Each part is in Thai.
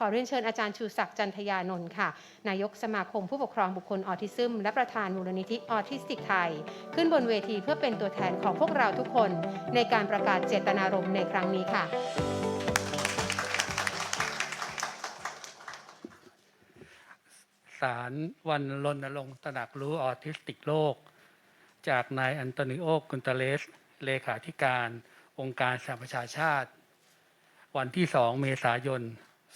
ขอเรียนเชิญอาจารย์ชูศักดิ์จันทยานนท์ค่ะ นายกสมาคมผู้ปกครองบุคคลออทิซึม และประธานมูลนิธิออทิสติกไทย ขึ้นบนเวทีเพื่อเป็นตัวแทนของพวกเราทุกคน ในการประกาศเจตนารมณ์ในครั้งนี้ค่ะ สารวันรณรงค์ตระหนักรู้ออทิสติกโลก จากนายอันโตนิโอกุนเตเลส เลขาธิการ องค์การสหประชาชาติ วันที่ 2 เมษายน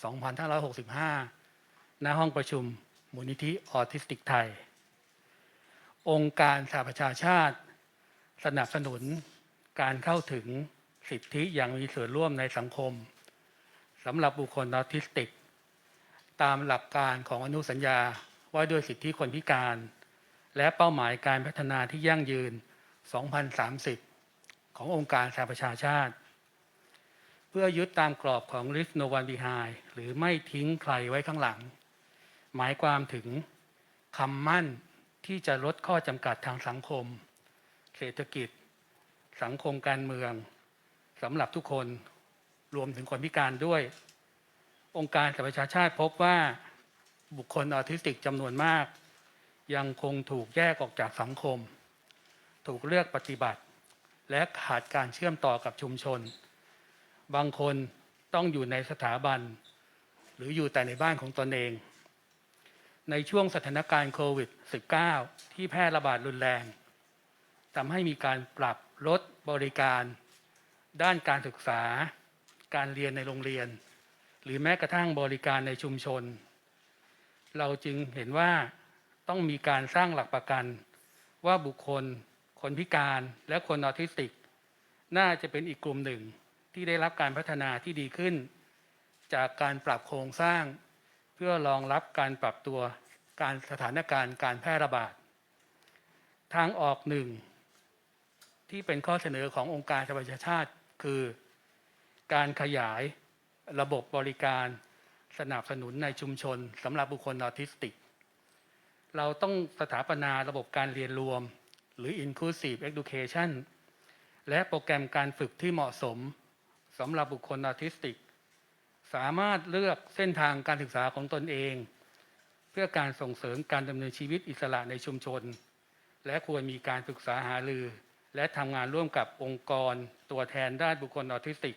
2565 ณ ห้องประชุมมูลนิธิออทิสติกไทย องค์การสหประชาชาติ สนับสนุนการเข้าถึงสิทธิอย่างมีส่วนร่วมในสังคมสำหรับบุคคลออทิสติก ตามหลักการของอนุสัญญาว่าด้วยสิทธิคนพิการ และเป้าหมายการพัฒนาที่ยั่งยืน 2030 ขององค์การสหประชาชาติ เพื่อยึดตามกรอบของ Risk No One Behind หรือไม่ทิ้งใครไว้ข้างหลัง หมายความถึงคำมั่นที่จะลดข้อจำกัดทางสังคม เศรษฐกิจ สังคมการเมืองสำหรับทุกคนรวมถึงคนพิการด้วย องค์การสหประชาชาติพบว่าบุคคลออทิสติกจำนวนมาก ยังคงถูกแยกออกจากสังคม ถูกเลือกปฏิบัติ และขาดการเชื่อมต่อกับชุมชน บางคนต้องอยู่ในสถาบัน หรืออยู่แต่ในบ้านของตนเอง ในช่วงสถานการณ์โควิด -19 ที่แพร่ระบาดรุนแรงทำให้มีการปรับลดบริการ ด้านการศึกษา การเรียนในโรงเรียน หรือแม้กระทั่งบริการในชุมชน เราจึงเห็นว่าต้องมีการสร้างหลักประกัน ว่าบุคคล คนพิการและคนออทิสติก น่าจะเป็นอีกกลุ่มหนึ่ง ที่ได้รับการพัฒนาที่ดีขึ้น จากการปรับโครงสร้าง เพื่อรองรับการปรับตัวการสถานการณ์การแพร่ระบาด ทางออกหนึ่งที่เป็นข้อเสนอขององค์การสหประชาชาติ คือ การขยายระบบบริการสนับสนุนในชุมชนสำหรับบุคคลออทิสติก เราต้องสถาปนาระบบการเรียนรวม หรือ Inclusive Education และโปรแกรมการฝึกที่เหมาะสม สำหรับบุคคลออทิสติก สามารถเลือกเส้นทางการศึกษาของตนเอง เพื่อการส่งเสริมการดำเนินชีวิตอิสระในชุมชน และควรมีการศึกษาหารือ และทำงานร่วมกับองค์กร ตัวแทนด้านบุคคลออทิสติก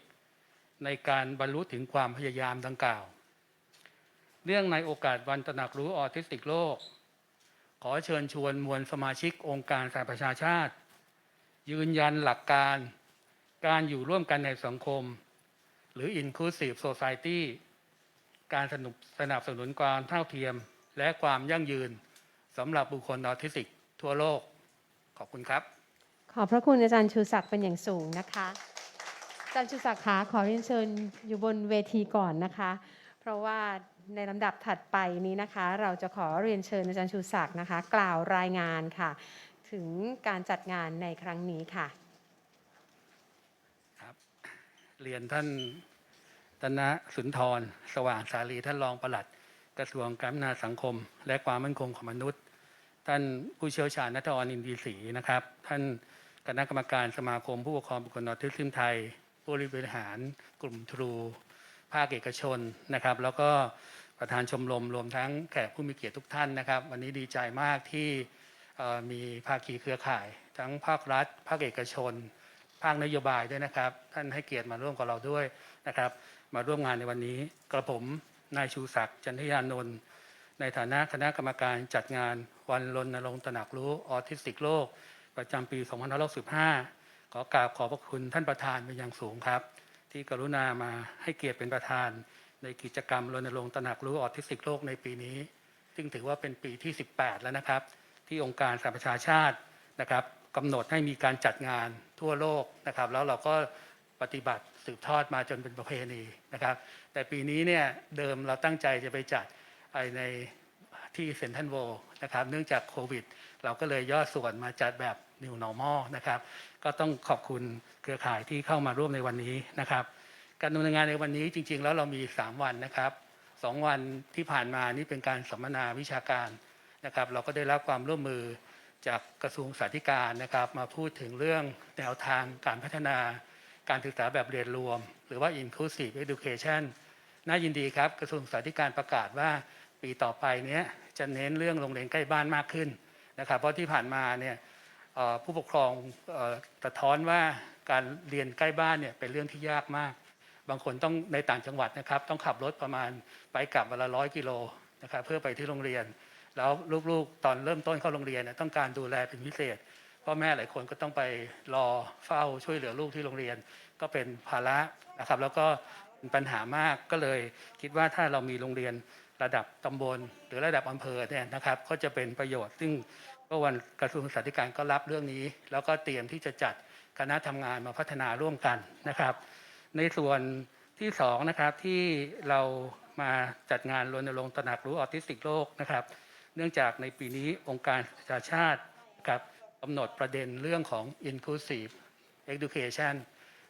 ในการบรรลุถึงความพยายามดังกล่าว เรื่องในโอกาสวันตระหนักรู้ออทิสติกโลก ขอเชิญชวนมวลสมาชิกองค์การสหประชาชาติ ยืนยันหลักการ การอยู่ร่วมกันในสังคม หรือ Inclusive Society การสนุบสนับสนุนความเท่าเทียม และความยั่งยืนสำหรับบุคคลออทิสติก ทั่วโลก ขอบคุณครับ ขอบพระคุณอาจารย์ชูศักดิ์เป็นอย่างสูงนะคะ อาจารย์ชูศักดิ์คะขอเรียนเชิญอยู่บนเวทีก่อนนะคะ เพราะว่าในลำดับถัดไปนี้นะคะ เราจะขอเรียนเชิญอาจารย์ชูศักดิ์นะคะ กล่าวรายงานค่ะ ถึงการจัดงานในครั้งนี้ค่ะ เรียนท่านธนะสุนทร สว่างสาลีท่านรองปลัด กระทรวงการพัฒนาสังคม และความมั่นคงของมนุษย์ ท่านผู้เชี่ยวชาญนัทอรอินดีศรีนะครับ ท่านคณะกรรมการสมาคมผู้ปกครองบุคคลออทิสติมไทยผู้บริหารกลุ่มทรู ภาคเอกชนนะครับ แล้วก็ประธานชมรมรวมทั้งแขกผู้มีเกียรติทุกท่านนะครับ วันนี้ดีใจมากที่มีภาคีเครือข่าย ทั้งภาครัฐ ภาคเอกชน ภาคนโยบายด้วยนะครับ ท่านให้เกียรติมาร่วมกับเราด้วยนะครับ มาร่วมงานในวันนี้ กระผมนายชูศักดิ์จันทยานนท์ในฐานะคณะกรรมการจัดงานวันรณรงค์ตระหนักรู้ออทิสติกโลก ประจำปี2565ขอกราบขอบพระคุณท่านประธานเป็นอย่างสูงครับ ที่กรุณามาให้เกียรติเป็นประธาน ในกิจกรรมรณรงค์ตระหนักรู้ออทิสติกโลกในปีนี้ ซึ่งถือว่าเป็นปีที่ 18 แล้วนะครับ ที่องค์การสหประชาชาตินะครับ กำหนดให้มีการจัดงานทั่วโลกนะครับ แล้วเราก็ปฏิบัติสืบทอดมาจนเป็นประเพณีนะครับ แต่ปีนี้เนี่ยเดิมเราตั้งใจจะไปจัดไอในที่เซนทรัลโวนะครับ เนื่องจากโควิด เราก็เลยย่อส่วนมาจัดแบบ New Normal นะครับ ก็ต้องขอบคุณเครือข่ายที่เข้ามาร่วมในวันนี้นะครับ การดำเนินงานในวันนี้จริง ๆ แล้วเรามี 3 วันนะครับ 2 วันที่ผ่านมานี่เป็นการสัมมนาวิชาการนะครับ เราก็ได้รับความร่วมมือ จากกระทรวงสาธิการนะครับ มาพูดถึงเรื่องแนวทางการพัฒนาการศึกษาแบบเรียนรวม หรือว่า inclusive education น่ายินดีครับกระทรวงศึกษาธิการประกาศว่าปีต่อไปเนี้ยจะเน้นเรื่องโรงเรียนใกล้บ้านมากขึ้นนะครับ เพราะที่ผ่านมาเนี่ยผู้ปกครองสะท้อนว่าการเรียนใกล้บ้านเนี่ยเป็นเรื่องที่ยากมาก บางคนต้องในต่างจังหวัดนะครับ ต้องขับรถประมาณไปกลับวันละร้อยกิโลนะครับเพื่อไปที่โรงเรียน แล้วลูกๆ ตอนเริ่มต้นเข้าโรงเรียนเนี่ยต้องการดูแลเป็นพิเศษพ่อแม่หลายคนก็ต้องไปรอเฝ้าช่วยเหลือลูกที่โรงเรียน ก็เป็นภาระนะครับ แล้วก็เป็นปัญหามากก็เลยคิดว่าถ้าเรามีโรงเรียนระดับตำบล หรือระดับอำเภอเนี่ยนะครับ ก็จะเป็นประโยชน์ ซึ่งก็วันกระทรวงศึกษาธิการก็รับเรื่องนี้ แล้วก็เตรียมที่จะจัดคณะทำงานมาพัฒนาร่วมกันนะครับ ในส่วนที่สองนะครับที่เรามาจัดงานรณรงค์ตระหนักรู้ออทิสติกโลกนะครับ เนื่องจากในปีนี้องค์การสหชาชาติครับกำหนดประเด็นเรื่องของ inclusive education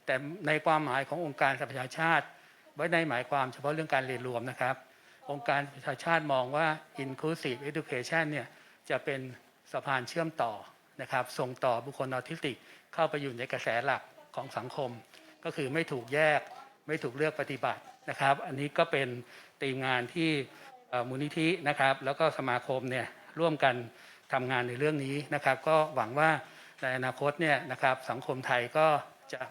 แต่ในความหมายขององค์การสหประชาชาติไม่ได้หมายความเฉพาะเรื่องการเรียนรวมนะครับ องค์การประชาชาติมองว่า inclusive education เนี่ยจะเป็นสะพานเชื่อมต่อนะครับส่งต่อบุคคลออทิสติก เข้าไปอยู่ในกระแสหลักของสังคม ก็คือไม่ถูกแยกไม่ถูกเลือกปฏิบัตินะครับ อันนี้ก็เป็นตีมงานที่ มูลนิธินะครับ แล้วก็สมาคมเนี่ยร่วมกันทำงานในเรื่องนี้นะครับ ก็หวังว่าในอนาคตเนี่ยนะครับสังคมไทยก็จะ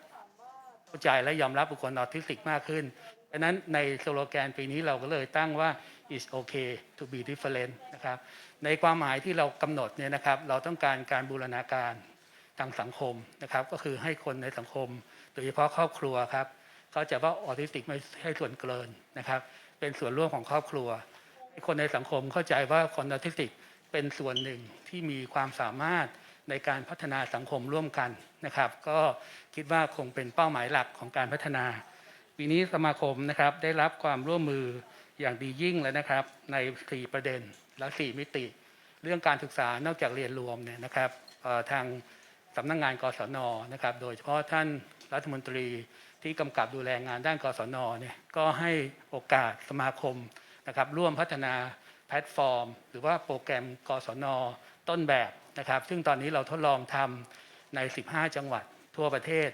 เข้าใจและยอมรับบุคคลออทิสติกมากขึ้นดังนั้นในสโลแกนปีนี้เราก็เลยตั้งว่า is okay to be different นะครับในความหมายที่เรากำหนดเนี่ยนะครับ เราต้องการการบูรณาการทางสังคมนะครับ ก็คือให้คนในสังคม โดยเฉพาะครอบครัวครับ เขาจะว่าออทิสติกไม่ใช่ส่วนเกินนะครับ เป็นส่วนร่วมของครอบครัว คนในสังคมเข้าใจว่าคนออทิสติกเป็นส่วนหนึ่งที่มีความสามารถในการพัฒนาสังคมร่วมกันนะครับ ก็คิดว่าคงเป็นเป้าหมายหลักของการพัฒนาปีนี้สมาคมนะครับได้รับความร่วมมืออย่างดียิ่งเลยนะครับ ใน 4 ประเด็นและ4มิติ เรื่องการศึกษานอกจากเรียนรวมเนี่ยนะครับทางสำนักงงานกศนนะครับ โดยเฉพาะท่านรัฐมนตรีที่กำกับดูแลงานด้านกศนเนี่ยก็ให้โอกาสสมาคม นะครับร่วมพัฒนาแพลตฟอร์ม หรือว่าโปรแกรมกศนต้นแบบนะครับ ซึ่งตอนนี้เราทดลองทำใน 15 จังหวัดทั่วประเทศ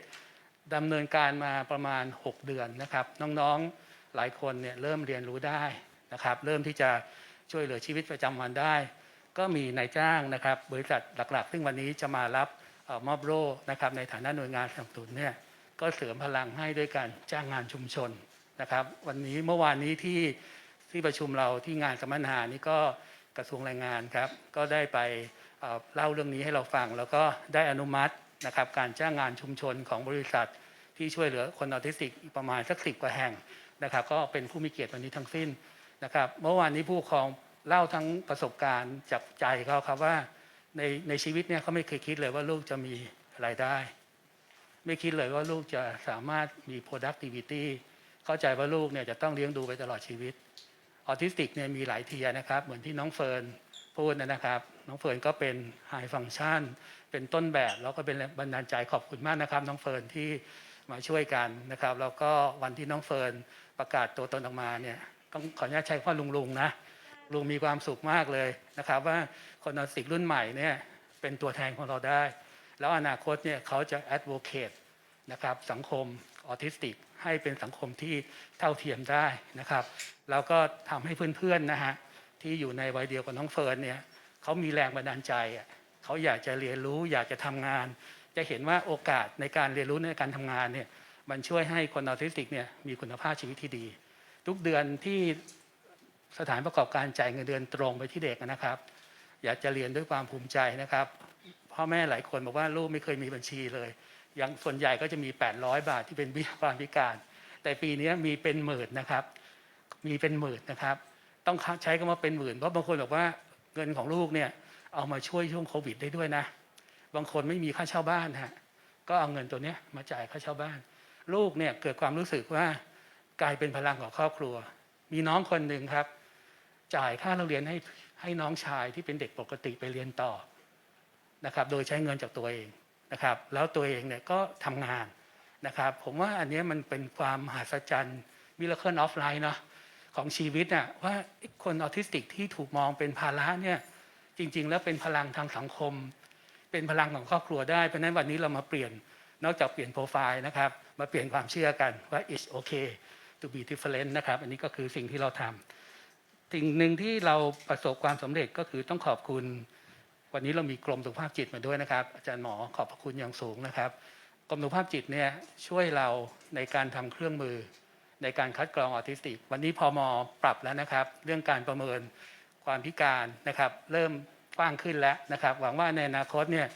ดำเนินการมาประมาณ 6 เดือนนะครับ น้องๆหลายคนเนี่ยเริ่มเรียนรู้ได้นะครับ เริ่มที่จะช่วยเหลือชีวิตประจำวันได้ ก็มีนายจ้างนะครับ บริษัทหลักๆ ซึ่งวันนี้จะมารับออมอบโล่นะครับในฐานะหน่วยงานสนับสนุนเนี่ยก็เสริมพลังให้ด้วยการจ้างงานชุมชนนะครับ วันนี้เมื่อวานนี้ที่ ที่ประชุมเราที่งานสัมมนานี่ก็กระทรวงแรงงานครับ ก็ได้ไปเล่าเรื่องนี้ให้เราฟัง แล้วก็ได้อนุมัตินะครับการจ้างงานชุมชนของบริษัท ที่ช่วยเหลือคนออทิสติกอีกประมาณสักสิบกว่าแห่งนะครับ ก็เป็นผู้มีเกียรติวันนี้ทั้งสิ้นนะครับเมื่อวานนี้ผู้ปกครองเล่าทั้งประสบการณ์จากใจเขาครับว่าในในชีวิตเนี่ยเขาไม่เคยคิดเลยว่าลูกจะมีรายได้ ไม่คิดเลยว่าลูกจะสามารถมี productivity เข้าใจว่าลูกเนี่ยจะต้องเลี้ยงดูไปตลอดชีวิต ออทิสติกเนี่ยมีหลายเทียนะครับ เหมือนที่น้องเฟิร์นพูดนะครับ น้องเฟิร์นก็เป็นไฮฟังชันเป็นต้นแบบแล้วก็เป็นแรงบันดาลใจขอบคุณมากนะครับ น้องเฟิร์นที่มาช่วยกันนะครับ แล้วก็วันที่น้องเฟิร์นประกาศตัวตนออกมาเนี่ยต้องขออนุญาตใช้ว่าลุงลุงๆนะลุงมีความสุขมากเลยนะครับ ว่าคนออทิสติกรุ่นใหม่เนี่ยเป็นตัวแทนของเราได้ แล้วอนาคตเนี่ยเขาจะ advocate นะครับสังคม ออทิสติก ให้เป็นสังคมที่เท่าเทียมได้นะครับ แล้วก็ทำให้เพื่อนๆนะฮะที่อยู่ในวัยเดียวกับน้องเฟิร์นเนี่ยเขามีแรงบันดาลใจอะเขาอยากจะเรียนรู้อยากจะทำงาน จะเห็นว่าโอกาสในการเรียนรู้ในการทำงานเนี่ยมันช่วยให้คนออทิสติกเนี่ยมีคุณภาพชีวิตที่ดี ทุกเดือนที่สถานประกอบการจ่ายเงินเดือนตรงไปที่เด็กนะครับ อยากจะเรียนด้วยความภูมิใจนะครับพ่อแม่หลายคนบอกว่าลูกไม่เคยมีบัญชีเลย อย่างส่วนใหญ่ก็จะมี 800 บาทที่เป็นเบี้ยความพิการ แต่ปีนี้มีเป็นหมื่นนะครับ มีเป็นหมื่นนะครับ ต้องใช้คำว่าเป็นหมื่นเพราะบางคนบอกว่าเงินของลูกเนี่ยเอามาช่วยช่วงโควิดได้ด้วยนะ บางคนไม่มีค่าเช่าบ้านฮะก็เอาเงินตัวเนี้ยมาจ่ายค่าเช่าบ้าน ลูกเนี่ยเกิดความรู้สึกว่ากลายเป็นพลังของครอบครัว มีน้องคนหนึ่งครับ จ่ายค่าเราเรียนให้ให้น้องชายที่เป็นเด็กปกติไปเรียนต่อนะครับ โดยใช้เงินจากตัวเอง นะครับ แล้วตัวเองเนี่ยก็ทำงานนะครับ ผมว่าอันนี้มันเป็นความมหัศจรรย์มิราเคิลออฟไลน์เนาะของชีวิตน่ะว่าคนออทิสติกที่ถูกมองเป็นภาระเนี่ยจริง ๆ แล้วเป็นพลังทางสังคม เป็นพลังของครอบครัวได้ เพราะนั้นวันนี้เรามาเปลี่ยนนอกจากเปลี่ยนโปรไฟล์นะครับ มาเปลี่ยนความเชื่อกันว่า it's okay to be different นะครับ อันนี้ก็คือสิ่งที่เราทำสิ่งหนึ่งที่เราประสบความสำเร็จก็คือต้องขอบคุณ วันนี้เรามีกรมสุขภาพจิตมาด้วยนะครับ อาจารย์หมอขอบพระคุณอย่างสูงนะครับกรมสุขภาพจิตเนี่ยช่วยเราในการทำเครื่องมือ ในการคัดกรองออทิสติก วันนี้พอมปรับแล้วนะครับ เรื่องการประเมินความพิการนะครับ เริ่มกว้างขึ้นแล้วนะครับ หวังว่าในอนาคตเนี่ย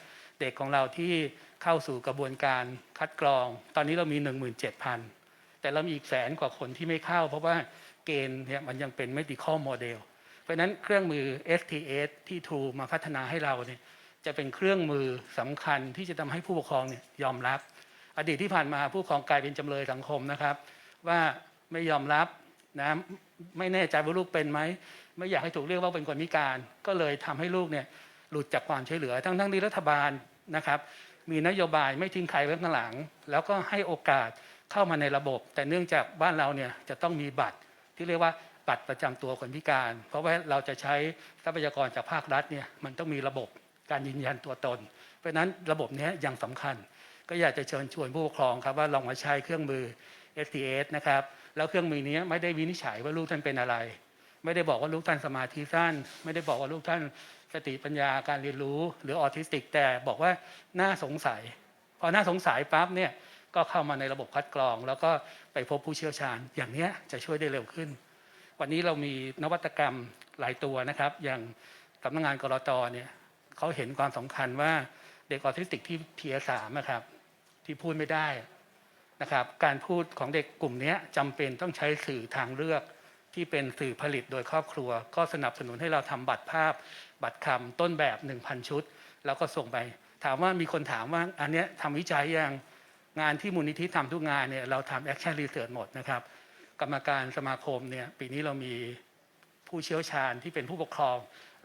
เด็กของเราที่เข้าสู่กระบวนการคัดกรอง ตอนนี้เรามี 17,000 แต่เรามีอีกแสนกว่าคนที่ไม่เข้า เพราะว่าเกณฑ์เนี่ยมันยังเป็น medical model เพราะนั้นเครื่องมือ STS ที่ True มาพัฒนาให้เราเนี่ยจะเป็นเครื่องมือสำคัญที่จะทำให้ผู้ปกครองเนี่ยยอมรับ อดีตที่ผ่านมาผู้ปกครองกลายเป็นจำเลยสังคมนะครับ ว่าไม่ยอมรับนะไม่แน่ใจว่าลูกเป็นไหมไม่อยากให้ถูกเรียกว่าเป็นคนพิการ ก็เลยทำให้ลูกเนี่ยหลุดจากความช่วยเหลือ ทั้งทั้งที่รัฐบาลนะครับ มีนโยบายไม่ทิ้งใครไว้ข้างหลัง แล้วก็ให้โอกาสเข้ามาในระบบ แต่เนื่องจากบ้านเราเนี่ยจะต้องมีบัตรที่เรียกว่า บัตรประจำตัวคนพิการ เพราะว่าเราจะใช้ทรัพยากรจากภาครัฐเนี่ยมันต้องมีระบบการยืนยันตัวตน เพราะนั้นระบบนี้ยังสำคัญ ก็อยากจะเชิญชวนผู้ปกครองครับว่าลองมาใช้เครื่องมือ STS นะครับแล้วเครื่องมือนี้ไม่ได้วินิจฉัยว่าลูกท่านเป็นอะไร ไม่ได้บอกว่าลูกท่านสมาธิสั้น ไม่ได้บอกว่าลูกท่านสติปัญญาการเรียนรู้หรือออทิสติก แต่บอกว่าน่าสงสัยพอน่าสงสัยปั๊บเนี่ยก็เข้ามาในระบบคัดกรอง แล้วก็ไปพบผู้เชี่ยวชาญ อย่างนี้จะช่วยได้เร็วขึ้น วันนี้เรามีนวัตกรรมหลายตัวนะครับ อย่างสำนักงานกรตเนี่ยเขาเห็นความสำคัญว่าเด็กออทิสติกที่เทียสามนะครับ ที่พูดไม่ได้นะครับ การพูดของเด็กกลุ่มนี้จำเป็นต้องใช้สื่อทางเลือกที่เป็นสื่อผลิตโดยครอบครัว ก็สนับสนุนให้เราทำบัตรภาพ บัตรคำต้นแบบ 1,000 ชุด แล้วก็ส่งไป ถามว่ามีคนถามว่าอันเนี้ยทำวิจัยยังงานที่มูลนิธิทำทุกงานเนี่ยเราทำแอคชั่นรีเสิร์ชหมดนะครับ กรรมการสมาคมเนี่ยปีนี้เรามีผู้เชี่ยวชาญที่เป็นผู้ปกครอง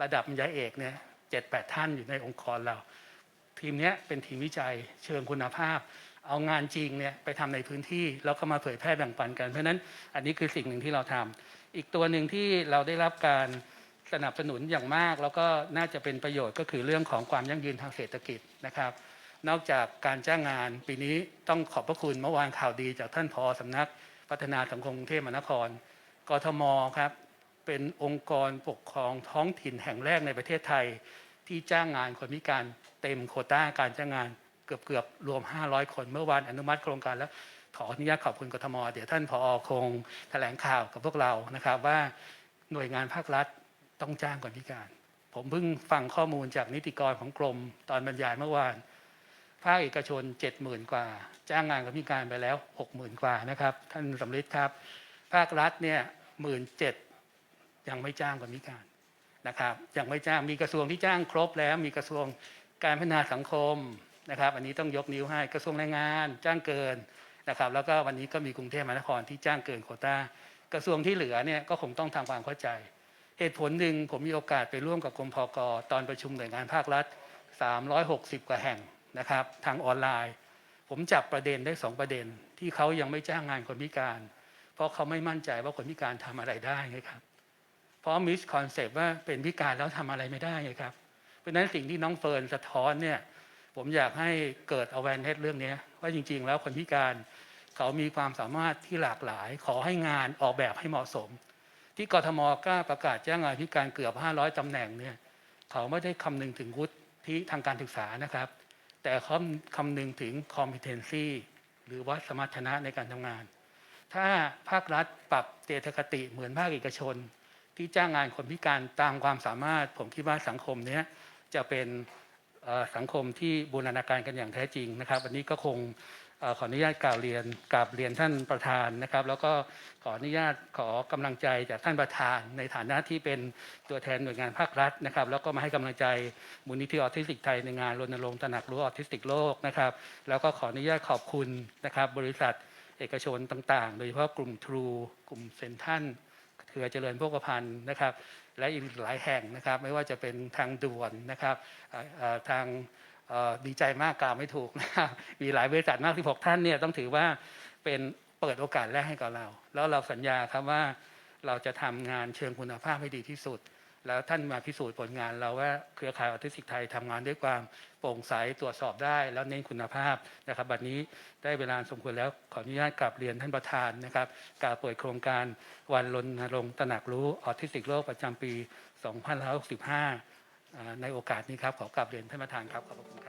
ระดับบรรยาเอกเนี่ยเจ็ดแปดท่านอยู่ในองค์กรเรา ทีมนี้เป็นทีมวิจัยเชิงคุณภาพ เอางานจริงเนี่ยไปทำในพื้นที่แล้วก็มาเผยแพร่แบ่งปันกัน เพราะนั้นอันนี้คือสิ่งหนึ่งที่เราทำอีกตัวหนึ่งที่เราได้รับการสนับสนุนอย่างมาก แล้วก็น่าจะเป็นประโยชน์ก็คือเรื่องของความยั่งยืนทางเศรษฐกิจนะครับนอกจากการจ้างงานปีนี้ต้องขอบพระคุณเมื่อวานข่าวดีจากท่านพอสำนัก พัฒนาสังคมกรุงเทพมหานคร กทมครับเป็นองค์กรปกครองท้องถิ่นแห่งแรกในประเทศไทย ที่จ้างงานคนพิการเต็มโคต้าการจ้างงานเกือบเกือบรวม 500 คนเมื่อวานอนุมัติโครงการแล้วขออนุญาตขอบคุณกทม เดี๋ยวท่านพอคงแถลงข่าวกับพวกเรานะครับว่าหน่วยงานภาครัฐต้องจ้างคนพิการ ผมเพิ่งฟังข้อมูลจากนิติกรของกรมตอนบรรยายเมื่อวาน ภาคเอกชน 70,000 กว่า จ้างงานคนพิการไปแล้ว 60,000 กว่านะครับ ท่านสำลิดครับ ภาครัฐเนี่ยหมื่นเจ็ดยังไม่จ้างคนพิการนะครับยังไม่จ้างมีกระทรวงที่จ้างครบแล้ว มีกระทรวงการพัฒนาสังคมนะครับ อันนี้ต้องยกนิ้วให้กระทรวงแรงงาน จ้างเกินนะครับ แล้วก็วันนี้ก็มีกรุงเทพมหานครที่จ้างเกินโคต้ากระทรวงที่เหลือเนี่ยก็คงต้องทำความเข้าใจ เหตุผลหนึ่งผมมีโอกาสไปร่วมกับกรมพกตอนประชุมหน่วยงานภาครัฐ 360 กว่าแห่ง นะครับ ทางออนไลน์ ผมจับประเด็นได้สองประเด็น ที่เขายังไม่จ้างงานคนพิการ เพราะเขาไม่มั่นใจว่าคนพิการทำอะไรได้ไงครับ เพราะมิสคอนเซปต์ว่าเป็นพิการแล้วทำอะไรไม่ได้ไงครับ เพราะฉะนั้นสิ่งที่น้องเฟิร์นสะท้อนเนี่ยผมอยากให้เกิด awareness เรื่องนี้ว่าจริง ๆ แล้วคนพิการเขามีความสามารถที่หลากหลาย ขอให้งานออกแบบให้เหมาะสม ที่กทมกล้าประกาศจ้างงานพิการเกือบ 500ตำแหน่งเนี่ยเขาไม่ได้คำนึงถึงวุฒิทางการศึกษานะครับ แต่เขาคำนึงถึง competency หรือว่าสมรรถนะในการทำงาน ถ้าภาครัฐปรับเจตคติเหมือนภาคเอกชน ที่จ้างงานคนพิการตามความสามารถ ผมคิดว่าสังคมนี้จะเป็นสังคมที่บูรณาการกันอย่างแท้จริงนะครับ วันนี้ก็คง ขออนุญาตกล่าวเรียนกราบเรียนท่านประธานนะครับ แล้วก็ขออนุญาตขอกำลังใจจากท่านประธาน ในฐานะที่เป็นตัวแทนหน่วยงานภาครัฐนะครับ แล้วก็มาให้กำลังใจมูลนิธิออทิสติกไทยในงานรณรงค์ตระหนักรู้ออทิสติกโลกนะครับ แล้วก็ขออนุญาตขอบคุณนะครับ บริษัทเอกชนต่างๆ โดยเฉพาะกลุ่มทรูกลุ่มเซนทันเครือเจริญโภคภัณฑ์นะครับ และอีกหลายแห่งนะครับ ไม่ว่าจะเป็นทางด่วนนะครับทาง ดีใจมากกล่าวไม่ถูกนะครับมีหลายบริษัทมากที่พกท่านเนี่ยต้องถือว่าเป็นเปิดโอกาสแรกให้กับเรา แล้วเราสัญญาครับว่าเราจะทำงานเชิงคุณภาพให้ดีที่สุด แล้วท่านมาพิสูจน์ผลงานเราว่าเครือข่ายออทิสติกไทยทำงานด้วยความโปร่งใสตรวจสอบได้ แล้วเน้นคุณภาพนะครับบัดนี้ได้เวลาสมควรแล้วขออนุญาตกลับเรียนท่านประธานนะครับกล่าวเปิดโครงการวันรณรงค์ตระหนักรู้ออทิสติกโลกประจำปี 2565 ในโอกาสนี้ครับขอกลับเรียนท่านประธานครับขอบคุณครับ